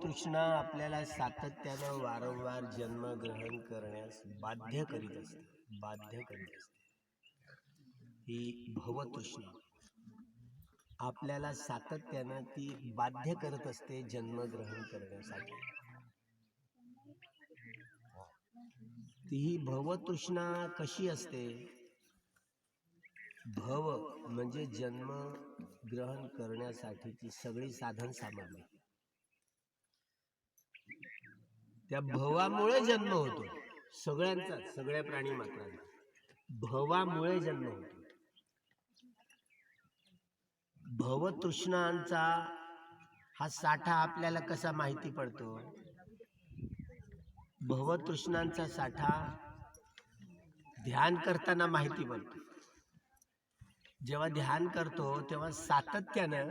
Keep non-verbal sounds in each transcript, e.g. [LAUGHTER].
भवतृष्णा आपल्याला सातत्यानं वारंवार जन्म ग्रहण करण्यास बाध्य करीत असते. बाध्य करीत असते. ही भवतृष्णा आपल्याला सातत्यानं ती बाध्य करत असते जन्म ग्रहण करण्यासाठी. ती ही भवतृष्णा कशी असते? भव म्हणजे जन्म ग्रहण करण्यासाठीची सगळी साधन सामग्री. त्या भवामुळे जन्म होतो. सगळ्यांचा सगळ्या प्राणी मात्रांचा. भवामुळे जन्म होतो. भवतृष्णांचा हा साठा आपल्याला कसा माहिती पडतो? भवतृष्णांचा साठा ध्यान करताना माहिती पडतो. जेव्हा ध्यान करतो तेव्हा सातत्यानं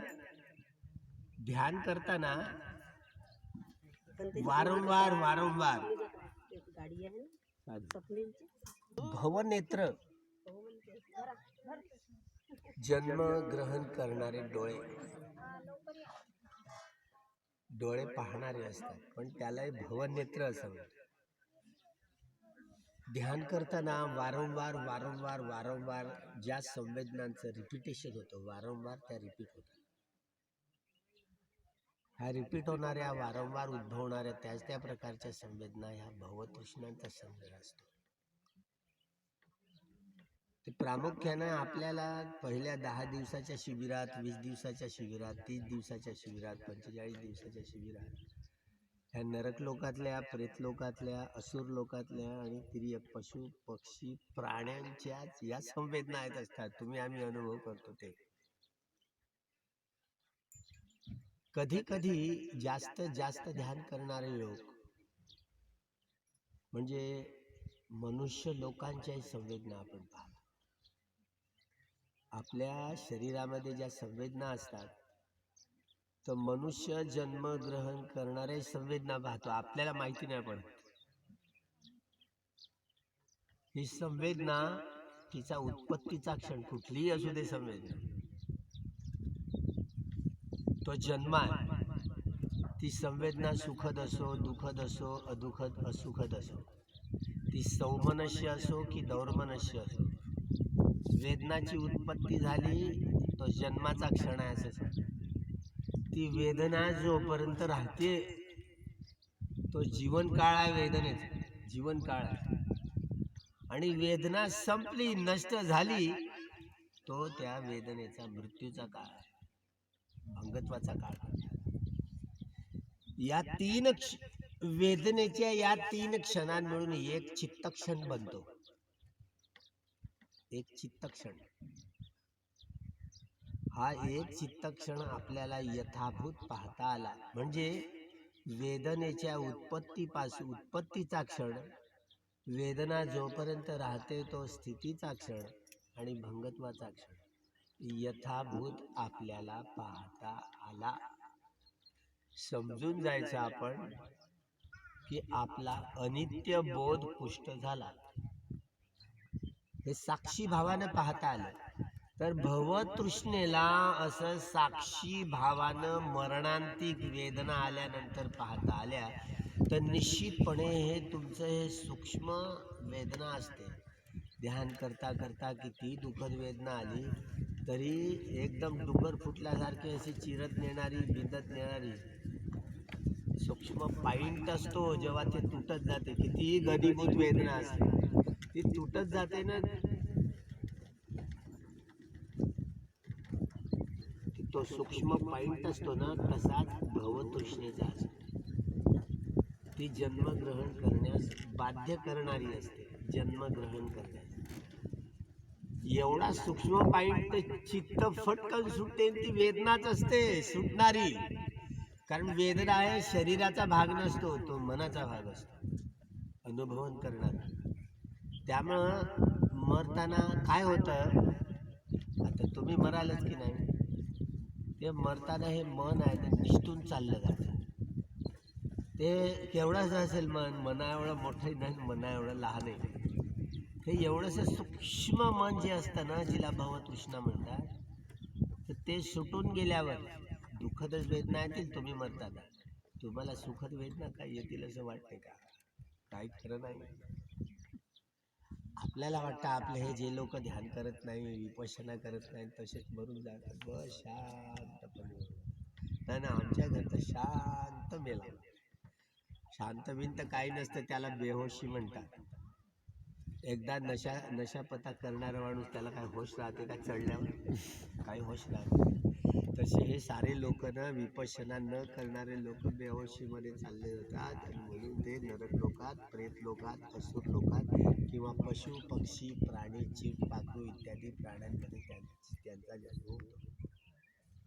ध्यान करताना वारंवार वारंवार। भवनेत्र. जन्म ग्रहण करणारे डोळे। डोळे पाहणारे असतात पण त्याला भवनेत्र असं म्हणतात. ध्यान करताना वारंवार वारंवार वारंवार ज्या संवेदनांचं रिपिटेशन होतं वारंवार त्या रिपीट होतात. ह्या रिपीट होणाऱ्या वारंवार उद्भवणाऱ्या त्याच त्या प्रकारच्या संवेदना ह्या भवतृष्णांचा संवेद असतो. ते प्रामुख्यानं आपल्याला पहिल्या दहा दिवसाच्या शिबिरात वीस दिवसाच्या शिबिरात तीस दिवसाच्या शिबिरात पंचेचाळीस दिवसाच्या शिबिरात ह्या नरक लोकातल्या प्रेत लोकातल्या असुर लोकातल्या आणि तिर्यक पशु पक्षी प्राण्यांच्याच या संवेदना येत असतात. तुम्ही आम्ही अनुभव करतो ते. कधी कधी जास्त जास्त ध्यान करणारे लोक म्हणजे मनुष्य लोकांच्याही संवेदना आपण पाहतो. आपल्या शरीरामध्ये ज्या संवेदना असतात तर मनुष्य जन्मग्रहण करणारे संवेदना पाहतो. आपल्याला माहिती नाही पडत. ही संवेदना तिचा उत्पत्तीचा क्षण कुठलीही असू दे संवेदना. तो जन्म आहे ती संवेदना सुखद असो दुखद असो अदुखद असुखद असो. ती सौमनस्य असो की दौर्मनस्य असो. वेदनाची उत्पत्ती झाली तो जन्माचा क्षण आहे असं ती वेदना जोपर्यंत राहते तो जीवनकाळ आहे वेदनेचा. जीवनकाळ आहे. आणि वेदना संपली नष्ट झाली तो त्या वेदनेचा मृत्यूचा काळ आहे. अंगत्वाचा काळ या तीन वेदनेच्या या तीन क्षणांमिळून एक चित्तक्षण बनतो. एक चित्तक्षण. हा एक चित्तक्षण आपल्याला यथाभूत पाहता आला. म्हणजे वेदनेच्या उत्पत्तीपासून उत्पत्तीचा क्षण वेदना जोपर्यंत राहते तो स्थितीचा क्षण आणि भंगत्वाचा क्षण. यथाभूत आपल्याला पाहता आला. समजून जायचं आपण की आपला अनित्य बोध पुष्ट झाला. हे साक्षी भावानं पाहता आलं. तर भवतृष्णेला असं साक्षी भावानं मरणांतिक वेदना आल्यानंतर पाहता आल्या तर निश्चितपणे हे तुमचं हे सूक्ष्म वेदना असते. ध्यान करता करता किती दुःखद वेदना आली. तरी एकदम डुकर फुटल्यासारखी अशी चिरत नेणारी बिंदत नेणारी सूक्ष्म पाईंट असतो जेव्हा ते तुटत जाते. कितीही गदीभूत वेदना असते ती तुटत जाते ना. तो सूक्ष्म पाईंट असतो ना तसाच भवतृष्णेचा असतो ती जन्मग्रहण करण्यास बाध्य करणारी असते. जन्मग्रहण करण्यास. एवढा सूक्ष्म पाईट ते चित्त फटकन सुटते ती वेदनाच असते सुटणारी. कारण वेदना आहे शरीराचा भाग नसतो तो मनाचा भाग असतो. अनुभवन करणारा. त्यामुळं मरताना काय होतं? आता तुम्ही मरालच की नाही? ते मरताना हे मन आहे ते निष्ठून चाललं जातं. ते केवढंच असेल मन मना एवढं मोठं नाही मना एवढं लहान आहे. हे एवढंसं सूक्ष्म मन जे असतं ना जिला भवतृष्णा म्हणतात तर ते सुटून गेल्यावर दुःखदच वेदना येतील तुम्ही मरताना तुम्हाला सुखद वेदना काय येतील असं वाटते का? काही खरं नाही. आपल्याला वाटतं आपले हे जे लोक ध्यान करत नाही विपशना करत नाही तसेच मरून जातात. बस शांतपणे. नाही ना आमच्या घरचं शांत मेला. शांत बिन काही नसतं त्याला बेहोशी म्हणतात. एकदा नशा नशापता करणारा माणूस त्याला काय होश राहते का चढल्यावर? काही होश राहते तसे हे सारे लोक ना विपशना न करणारे लोक बेहोशीमध्ये चालले जातात आणि म्हणून ते नरक लोकात प्रेत लोकात असुर लोकात किंवा पशु पक्षी प्राणी चीट पाखरू इत्यादी प्राण्यांमध्ये त्यांचा जन्म होतो.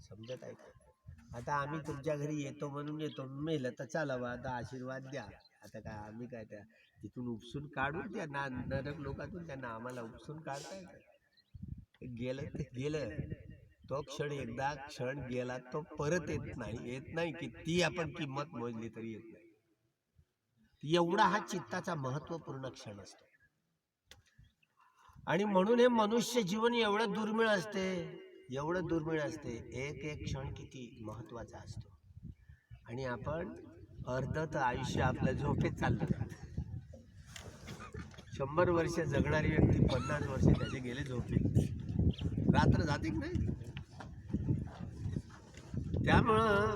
समजत आहे का? आता आम्ही तुमच्या घरी येतो म्हणून येतो. मेलं तर चला आता आशीर्वाद द्या. आता काय आम्ही काय त्या तिथून उपसून काढून त्या ना नरक लोकातून त्यांना आम्हाला उपसून काढता येतं. गेलं ते गेलं. तो क्षण एकदा क्षण गेला तो परत येत नाही. येत नाही की ती आपण किंमत मोजली तरी येत नाही. एवढा हा चित्ताचा महत्त्वपूर्ण क्षण असतो. आणि म्हणून हे मनुष्य जीवन एवढं दुर्मिळ असते एवढं दुर्मिळ असते. एक एक क्षण किती महत्त्वाचा असतो. आणि आपण अर्ध तर आयुष्य आपलं झोपेत चाललं जातं. शंभर वर्ष जगणारी व्यक्ती पन्नास वर्ष त्याचे गेले झोपेत रात्र जाते की नाही? त्यामुळं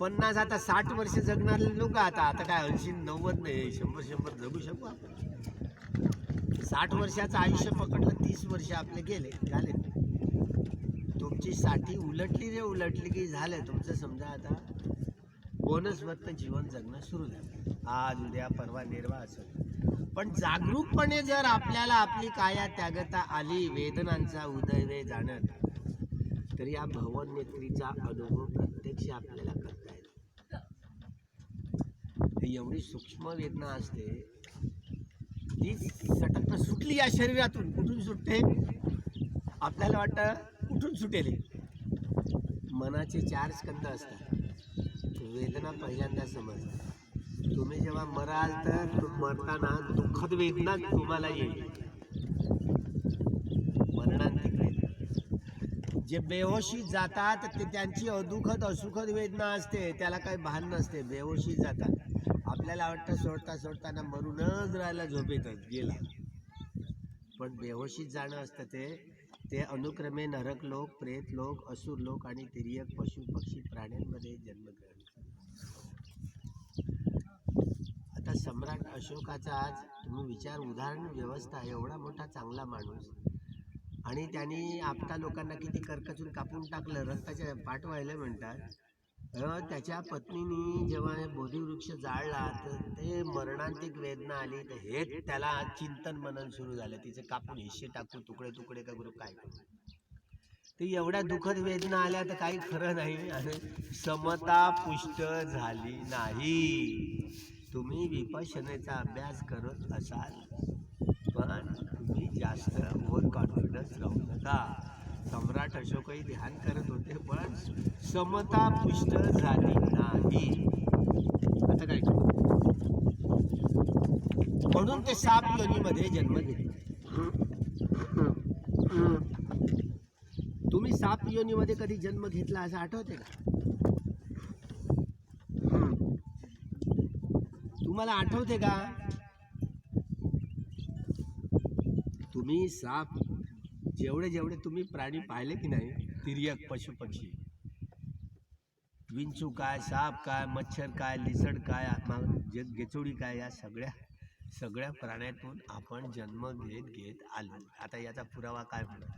पन्नास आता साठ वर्ष जगणारे लोक आता आता काय ऐंशी नव्वद नाही शंभर शंभर जगू शकू आपण. साठ वर्षाचं आयुष्य पकडलं तीस वर्ष आपले गेले झाले. तुमची साठी उलटली रे उलटली की झालं तुमचं समजा आता बोनसवत्त जीवन जगणं सुरू झालं. आज उद्या परवा निर्वाह असं पण जागरूकपणे जर आपल्याला आपली काया त्यागता आली वेदनांचा उदयवे जाणत तर या भवन नेत्रीचा अनुभव प्रत्यक्ष आपल्याला करता येतो एवढी सूक्ष्म वेदना असते ती सटक सुटली या शरीरातून कुठून सुटते? आपल्याला वाटतं कुठून सुटेल मनाचे चार स्कंद असतात. वेदना पहिल्यांदा समजतात. तुम्ही जेव्हा मराल तर मरताना दुःखद वेदना तुम्हाला येईल. मरणांतिक जे बेहोशी जातात ते त्यांची अदुखद असुखद वेदना असते त्याला काही भान नसते बेहोशी जातात. आपल्याला वाटतं सोडता सोडताना मरूनच राहायला झोपेतच गेला. पण बेहोशीत जाणं असतं ते. ते अनुक्रमे नरक लोक प्रेत लोक असुर लोक आणि तिर्यक पशु पक्षी प्राण्यांमध्ये जन्मग्रहण करतात. आता सम्राट अशोकाचा आज तुम्ही विचार उदाहरण व्यवस्था एवढा मोठा चांगला माणूस. आणि त्यांनी आपटा लोकांना किती कर्कचून कापून टाकलं रक्ताच्या पाठ व्हायला म्हणतात त्याच्या पत्नीनी जेव्हा हे बोधिवृक्ष जाळला तर ते मरणांतिक वेदना आली तर हे त्याला चिंतन मनन सुरू झालं. तिचं कापून हिस्से टाकून तुकडे तुकडे का करू काय करू? ते एवढ्या दुःखद वेदना आल्या तर काही खरं नाही. आणि समता पुष्ट झाली नाही. तुम्ही विपशनेचा अभ्यास करत असाल पण तुम्ही जास्त ओव्हर कॉन्फिडन्स राहू नका. सम्राट अशोकही ध्यान करत होते पण समता पुष्ट झाली नाही. आता काय? म्हणून ते साप योनीमध्ये जन्म घेतले. तुम्ही साप योनीमध्ये कधी जन्म घेतला असं आठवते का? तुम्हाला आठवते का? तुम्ही साप जेवढे जेवढे तुम्ही प्राणी पाहिले की नाही तिर्यक पशु पक्षी. विंचू काय साप काय मच्छर काय लिसड काय मग गेचोडी काय या सगळ्या सगळ्या प्राण्यातून आपण जन्म घेत घेत आलो. आता याचा पुरावा काय होणार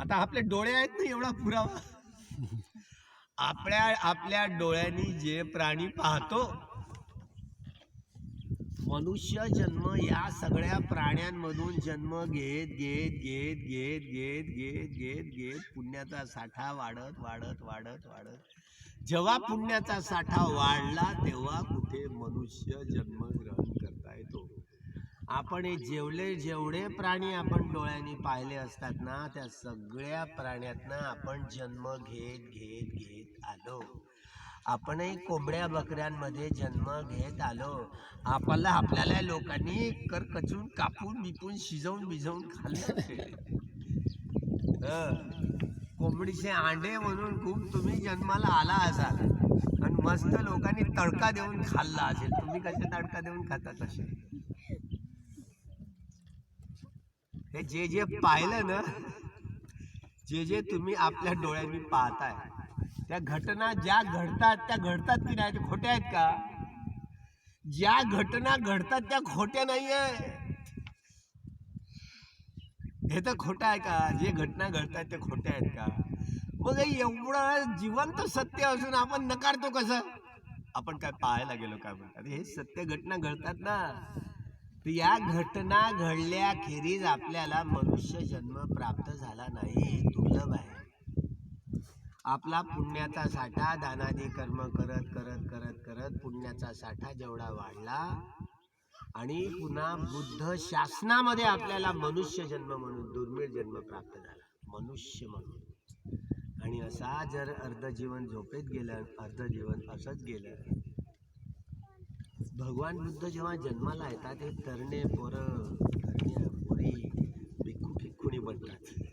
आता आपले डोळे आहेत ना एवढा पुरावा? आपल्या आपल्या डोळ्यांनी जे प्राणी पाहतो मनुष्य जन्म या सगळ्या प्राण्यांमधून जन्म घेत घेत घेत घेत घेत घेत घेत घेत पुण्याचा साठा वाढत वाढत वाढत वाढत. जेव्हा पुण्याचा साठा वाढला तेव्हा कुठे मनुष्य जन्म ग्रहण करता येतो? आपण हे जेवले जेवढे प्राणी आपण डोळ्यांनी पाहिले असतात ना त्या सगळ्या प्राण्यातनं आपण जन्म घेत घेत घेत आलो. आपणही कोंबड्या बकऱ्यांमध्ये जन्म घेत आलो. आपल्याला आपल्याला लोकांनी करकचून कापून बिपून शिजवून बिजवून खाल्लं कोंबडीचे अंडे म्हणून खूप तुम्ही जन्माला आला असाल. आणि मस्त लोकांनी तडका देऊन खाल्ला असेल. तुम्ही कसे तडका देऊन खाता तसे? हे जे जे पाहिलं ना जे जे तुम्ही आपल्या डोळ्यांनी पाहताय त्या घटना ज्या घडतात त्या घडतात की नाही खोट्या आहेत का? ज्या घटना घडतात त्या खोट्या नाहीये. हे तर खोटं आहे का? जे घटना घडतात ते खोट्या आहेत का? मग हे एवढं जिवंत सत्य असून आपण नकारतो कसं? आपण काय पाहायला गेलो काय म्हणतात हे सत्य घटना घडतात ना. तर या घटना घडल्याखेरीज आपल्याला मनुष्य जन्म प्राप्त झाला नाही दुर्लभ आहे. आपला पुण्याचा साठा दानादी कर्म करत करत करत करत पुण्याचा साठा जेवढा वाढला आणि पुन्हा बुद्ध शासनामध्ये आपल्याला मनुष्य जन्म म्हणून दुर्मिळ जन्म प्राप्त झाला. मनुष्य म्हणून. आणि असा जर अर्ध जीवन झोपेत गेलं अर्धजीवन असंच गेलं. भगवान बुद्ध जेव्हा जन्माला येतात हे तरणे पोरं तरण्या पोरी भिक्खू भिक्खुणी बनतात.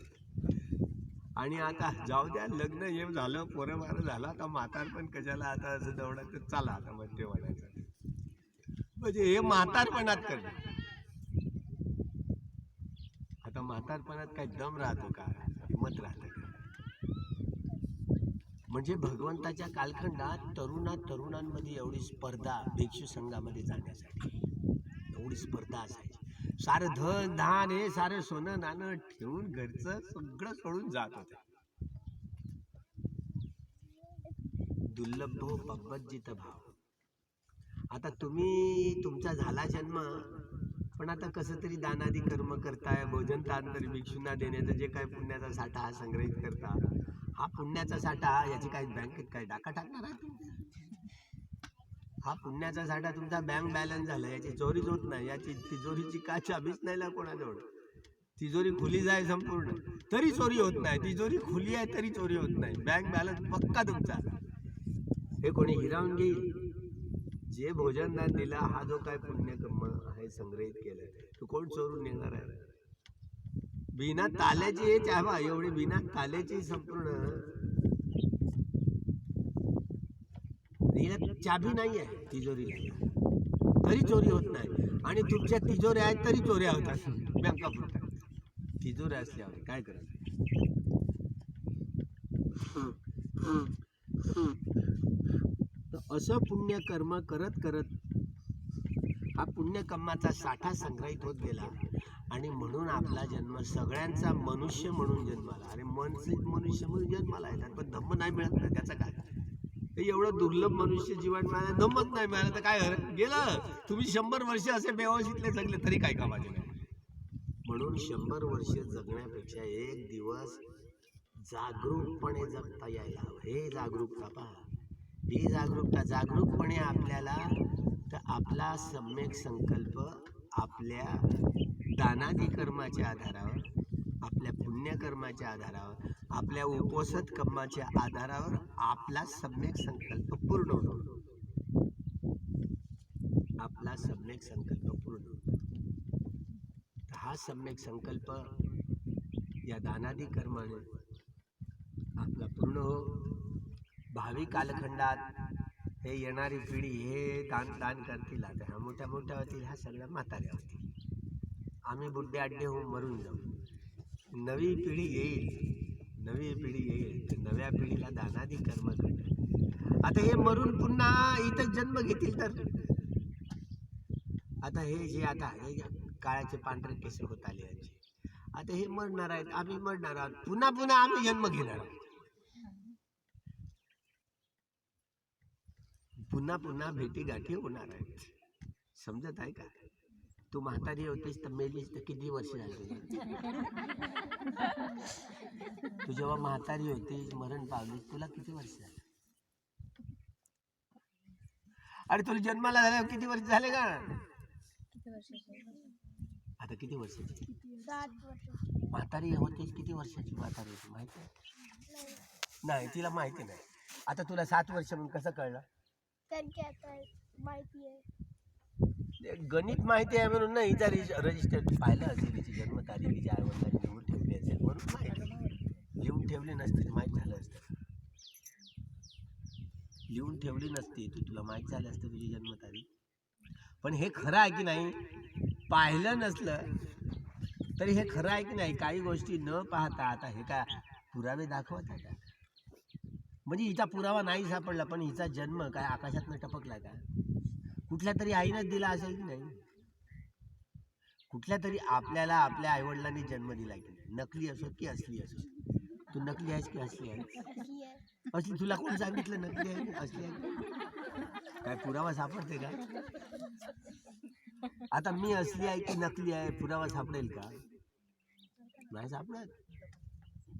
आणि आता जाऊ द्या लग्न हे झालं पोरं बारं झालं आता म्हातारपण कशाला आता असं दौडायचं चला आता मध्य वाढायचं म्हणजे हे म्हातारपणात करणे आता म्हातारपणात काही दम राहतो का? हिंमत राहतं का? म्हणजे भगवंताच्या कालखंडात तरुणा तरुणांमध्ये एवढी स्पर्धा भिक्षू संघामध्ये जाण्यासाठी. एवढी स्पर्धा असायची. सारं धन धान हे सारं सोनं नाणं ठेवून घरचं सगळं सोडून जात होते दुर्लभ हो पब्बजित भाव आता तुम्ही तुमचा झाला जन्म पण आता कसं तरी दानादी कर्म करताय भोजन तांतरी भिक्षूंना देण्याचा जे काय पुण्याचा साठा हा संग्रहित करता हा पुण्याचा साठा याची काय बँकेत काय डाका टाकणार आहे तुम्ही? हा पुण्याचा साठा तुमचा बँक बॅलन्स झाला. याची चोरीच होत नाही. याची तिजोरीची का चाबीच नाही ना कोणाजवळ? तिजोरी खुली जाय संपूर्ण. तरी चोरी होत नाही. तिजोरी खुली आहे तरी चोरी होत नाही. बँक बॅलन्स पक्का तुमचा. हे कोणी हिरावून घेईल? जे भोजनदान दिला हा जो काय पुण्यकर्म आहे संग्रहित केलंय तो कोण चोरून नेणार आहे? बिना ताल्याची हे चाबा एवढी बिना ताल्याची संपूर्ण हिला चाबी नाही आहे तिजोरीला तरी चोरी होत नाही. आणि तुमच्या तिजोऱ्या आहेत तरी चोऱ्या होतात बँका फुटतात. तिजोऱ्या असल्यावर काय करायचं? असं पुण्यकर्म करत करत हा पुण्यकर्माचा साठा संग्रहित होत गेला. आणि म्हणून आपला जन्म सगळ्यांचा मनुष्य म्हणून जन्माला अरे मनसे मनुष्य म्हणून जन्माला येतात पण धम्म नाही मिळत ना त्याचा काय? एवढं दुर्लभ मनुष्य जीवन मिळालं नमत नाही. मिळालं तर काय गेलं. तुम्ही शंभर वर्ष असे बेवाशीतले जगले तरी काय कामाचे नाही. म्हणून शंभर वर्ष जगण्यापेक्षा एक दिवस जागरूकपणे जगता यायला हवं. हे जागरूकता पहा ही जागरूकता जागरूकपणे आपल्याला तर आपला सम्यक संकल्प आपल्या दानादी कर्माच्या आधारावर आपल्या पुण्यकर्माच्या आधारावर आपल्या उपोषत कम्माच्या आधारावर आपला सम्यक संकल्प पूर्ण होतो. आपला सम्यक संकल्प पूर्ण होतो. हा सम्यक संकल्प या दानादी कर्माने आपला पूर्ण हो. भावी कालखंडात हे येणारी पिढी हे दान दान करतील आता. ह्या मोठ्या मोठ्या होतील ह्या सगळ्या म्हाताऱ्या होतील आम्ही बुड्डे अड्डे होऊन मरून जाऊ. नवी पिढी येईल. नवी पिढी येईल. नव्या पिढीला दानादी कर्म करणार आता हे मरून पुन्हा इथं जन्म घेतील तर? आता हे जे आता हे काळाचे पांढरे केसर होत आले यांचे. आता हे मरणार आहेत आम्ही मरणार आहोत. पुन्हा पुन्हा आम्ही जन्म घेणार आहोत. पुन्हा पुन्हा भेटी गाठी होणार आहेत. समजत आहे का? तू म्हातारी होतीस तर मेलीस तर किती वर्ष झाली? तू जेव्हा म्हातारी होतीस मरण पावलीस तुला किती वर्ष झाली? अरे तुला जन्माला झाल्यावर किती वर्ष झाले का? आता किती वर्षाची म्हातारी होतीस किती वर्षाची म्हातारी होती माहिती नाही तिला माहिती नाही. आता तुला सात वर्ष म्हणून कसं कळलं? आता माहिती आहे. ते गणित माहिती आहे म्हणून नाही हिचा रिज रजिस्टर पाहिलं असेल हिची जन्मतारीख हिच्या आईवडिलांनी लिहून ठेवली असेल म्हणून माहिती लिहून ठेवली नसते तर माहीत झालं असतं. लिहून ठेवली नसती तू तुला माहीत झालं असतं तुझी जन्मतारीख. पण हे खरं आहे की नाही पाहिलं नसलं तरी हे खरं आहे की नाही काही गोष्टी न पाहता आता हे का पुरावे दाखवत आहे का? म्हणजे हिचा पुरावा नाही सापडला पण हिचा जन्म काय आकाशातनं टपकला का? कुठल्या तरी आईनं दिला असेल की नाही? कुठल्या तरी आपल्याला आपल्या आईवडिलांनी जन्म दिला की नाही? नकली असो की असली असो तू नकली आहेस की असली आहेस? असली आहे असली तुला कोण सांगितलं नकली आहे की असली आहे? काय पुरावा सापडते का? आता मी असली आहे की नकली आहे पुरावा सापडेल का? नाही सापडत.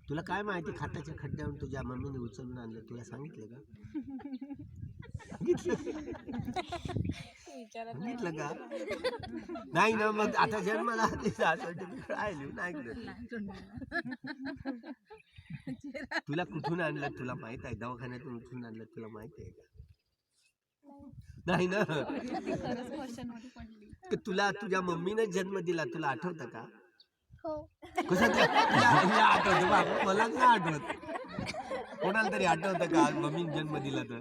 तुला काय माहिती खाताच्या खड्ड्यावरून तुझ्या मम्मीने उचलून आणलं तुला सांगितलं का? का? नाही ना मग आता जन्माला सर्टिफिकेट ऐकलं तुला कुठून आणलं तुला माहीत आहे? दवाखान्यातून उठून आणलं तुला माहीत आहे का? नाही ना. तुला तुझ्या मम्मीनं जन्म दिला तुला आठवतं का? हो. कसं आठवतं. मला नाही आठवत. कोणाला तरी आठवतं का? मम्मीने जन्म दिला तर.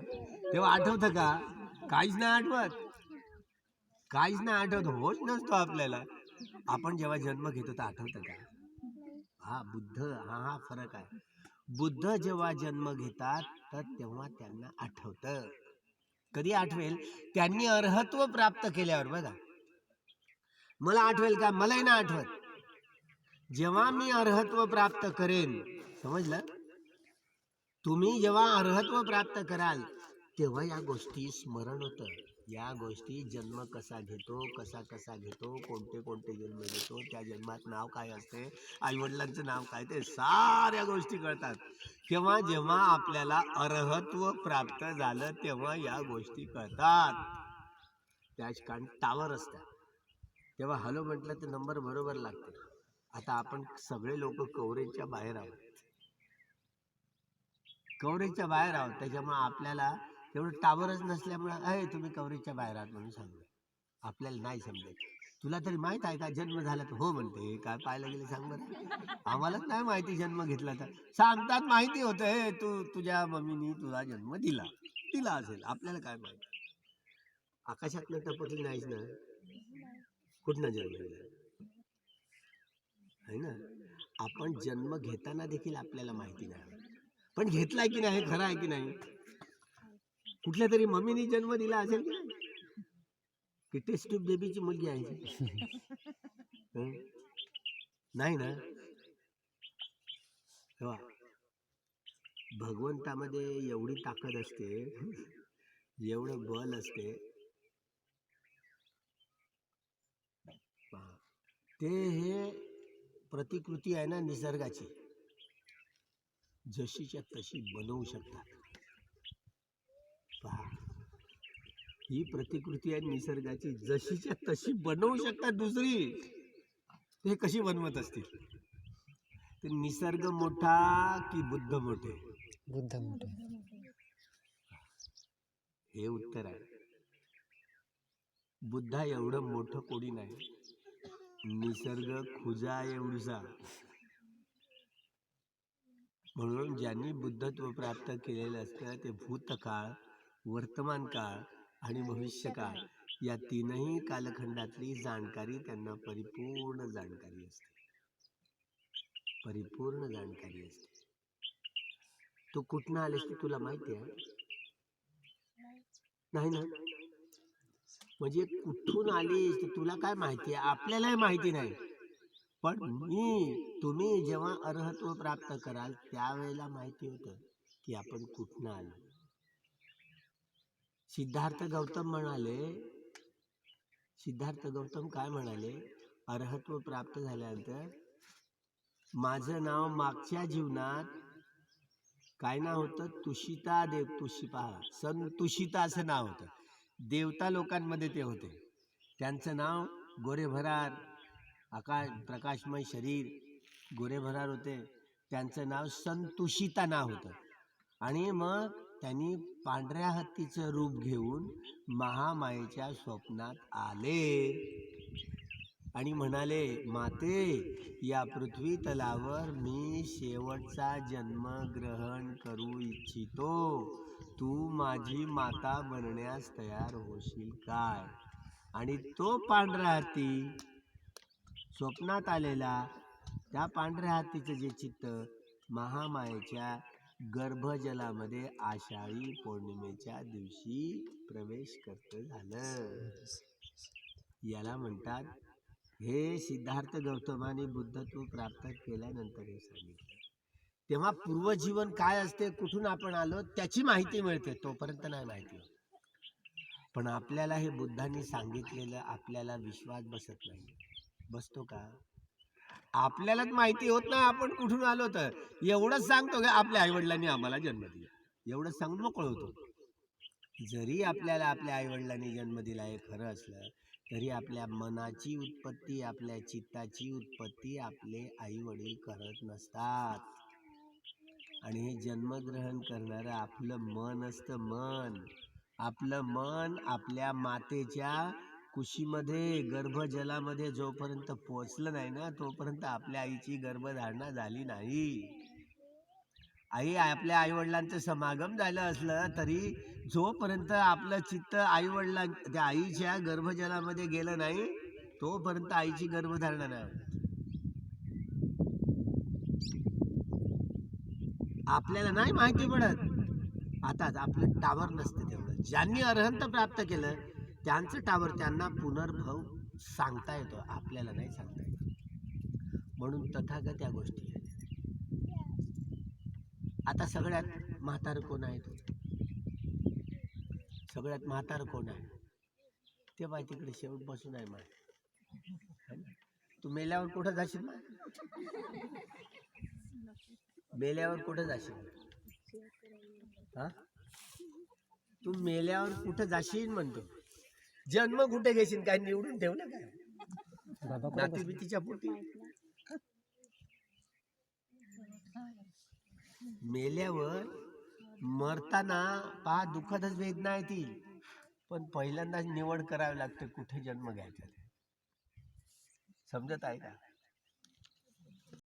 तेव्हा आठवतं का? काहीच नाही आठवत. काहीच नाही आठवत. होत नसतो आपल्याला. आपण जेव्हा जन्म घेतो तर आठवतं का? हा बुद्ध हा हा फरक आहे. बुद्ध जेव्हा जन्म घेतात तर तेव्हा त्यांना आठवतं. कधी आठवेल? त्यांनी अर्हत्व प्राप्त केल्यावर बघा. मला आठवेल का? मलाही ना आठवत. जेव्हा मी अर्हत्व प्राप्त करेन समजलं? तुम्ही जेव्हा अर्हत्व प्राप्त कराल तेव्हा या गोष्टी स्मरण होतं. या गोष्टी जन्म कसा घेतो कसा कसा घेतो कोणते कोणते जन्म घेतो त्या जन्मात नाव काय असते आईवडिलांचं नाव काय ते साऱ्या गोष्टी कळतात. किंवा जेव्हा आपल्याला अर्हत्व प्राप्त झालं तेव्हा या गोष्टी कळतात. त्या कारण टावर असतात. तेव्हा हॅलो म्हटलं तर नंबर बरोबर लागतो. आता आपण सगळे लोक कवरेजच्या बाहेर आहोत. कवरेजच्या बाहेर आहोत त्याच्यामुळे आपल्याला तेवढं टावरच नसल्यामुळे अय तुम्ही कव्हरेजच्या बाहेर आहात म्हणून सांगू आपल्याला नाही समजत तुला तरी माहीत आहे का जन्म झाला तर हो म्हणते. काय पाहायला गेले सांग बरं. आम्हालाच नाही माहिती जन्म घेतला तर. सांगतात माहिती होतं हे तू तुझ्या मम्मीनी तुला जन्म दिला. दिला असेल. आपल्याला काय माहिती? आकाशातनं टपकली नाहीच ना? कुठनं जन्म दिला? आहे ना? आपण जन्म घेताना देखील आपल्याला माहिती नाही. पण घेतलाय की नाही खरं आहे की नाही? कुठल्या तरी मम्मीने जन्म दिला असेल की नाही? टेस्ट ट्यूब बेबीची मुलगी आहे? [LAUGHS] नाही ना? भगवंतामध्ये एवढी ताकद असते एवढं बल असते. ते हे प्रतिकृती आहे ना निसर्गाची. जशीच्या तशी बनवू शकतात. पहा. ही प्रतिकृती आहे निसर्गाची. जशीच्या तशी बनवू शकतात दुसरी. ते कशी बनवत असतील? ते निसर्ग मोठा की बुद्ध मोठे? बुद्ध मोठे. हे उत्तर आहे. बुद्धा एवढं मोठं कोणी नाही. निसर्ग खुजा एवढसा. म्हणून ज्यांनी बुद्धत्व प्राप्त केलेलं असतं ते भूतकाळ वर्तमान काळ आणि भविष्यकाळ या तीनही कालखंडातली जाणकारी त्यांना परिपूर्ण जाणकारी असते. परिपूर्ण जाणकारी असते. तू कुठनं आलेस ते तुला माहिती आहे? नाही ना? म्हणजे कुठून आलीस ते तुला काय माहिती आहे? आपल्यालाही माहिती नाही. पण मी तुम्ही जेव्हा अर्हत्व प्राप्त कराल त्यावेळेला माहिती होतं की आपण कुठनं आलो. सिद्धार्थ गौतम म्हणाले सिद्धार्थ गौतम काय म्हणाले? अर्हत्व प्राप्त झाल्यानंतर माझं नाव मागच्या जीवनात काय नाव होतं? तुषिता देव तुषी पहा संतुषिता असं नाव होतं. देवता लोकांमध्ये ते होते. त्यांचं नाव गोरेभरार आकाश प्रकाशमय शरीर गोरेभरार होते. त्यांचं नाव संतुषिता नाव होतं. आणि मग त्यांनी पांढऱ्या हत्तीचं रूप घेऊन महामायेच्या स्वप्नात आले. आणि म्हणाले माते या पृथ्वी तलावर मी शेवटचा जन्म ग्रहण करू इच्छितो. तू माझी माता बनण्यास तयार होशील काय? आणि तो पांढरा हत्ती स्वप्नात आलेला त्या पांढऱ्या हत्तीचं जे चित्त महामायेच्या गर्भजलामध्ये आषाढी पौर्णिमेच्या दिवशी प्रवेश करत झालं. याला म्हणतात हे सिद्धार्थ गौतमाने बुद्धत्व प्राप्त केल्यानंतर हे सांगितलं. तेव्हा पूर्वजीवन काय असते कुठून आपण आलो त्याची माहिती मिळते तोपर्यंत नाही माहिती पण आपल्याला हे बुद्धांनी सांगितलेलं आपल्याला विश्वास बसत नाही. बसतो का? आपल्यालाच माहिती होत नाही आपण कुठून आलो तर. एवढंच सांगतो की आपल्या आईवडिलांनी आम्हाला जन्म दिला. एवढंच सांगून मोकळं होतो जरी आपल्याला आपल्या आईवडिलांनी जन्म दिला हे खरं असलं तरी आपल्या मनाची उत्पत्ती आपल्या चित्ताची उत्पत्ती आपले आई वडील करत नसतात. आणि हे जन्मग्रहण करणारं आपलं मन असतं मन. आपलं मन आपल्या मातेच्या कुशीमध्ये गर्भजलामध्ये जोपर्यंत पोचलं नाही ना तोपर्यंत आपल्या आईची गर्भधारणा झाली नाही. आई आपल्या आईवडिलांचं समागम झालं असलं तरी जोपर्यंत आपलं चित्त आईवडिलां त्या आईच्या गर्भजलामध्ये गेलं नाही तोपर्यंत आईची गर्भधारणा नाही. होत. आपल्याला नाही माहिती पडत. आताच आपलं टावर नसतं तेवढं. ज्यांनी अर्हंत प्राप्त केलं त्यांचं टावर त्यांना पुनर्भव सांगता येतो आपल्याला नाही सांगता येत. म्हणून तथागत या गोष्टी आता सगळ्यात म्हातार कोण आहे तो सगळ्यात म्हातार कोण आहे? ते बाय तिकडे शेवट बसून आहे माय. तू मेल्यावर कुठं जाशील माय? मेल्यावर कुठं जाशील? हा? तू मेल्यावर कुठं जाशील म्हणतो? जन्म कुठे घेशील? काय निवडून ठेवलं काय? नातीबितीच्या पोटी. मेल्यावर मरताना पहा दुःखदच वेदना आहे ती पण पहिल्यांदाच निवड करावी लागते कुठे जन्म घ्यायचा. समजत आहे का?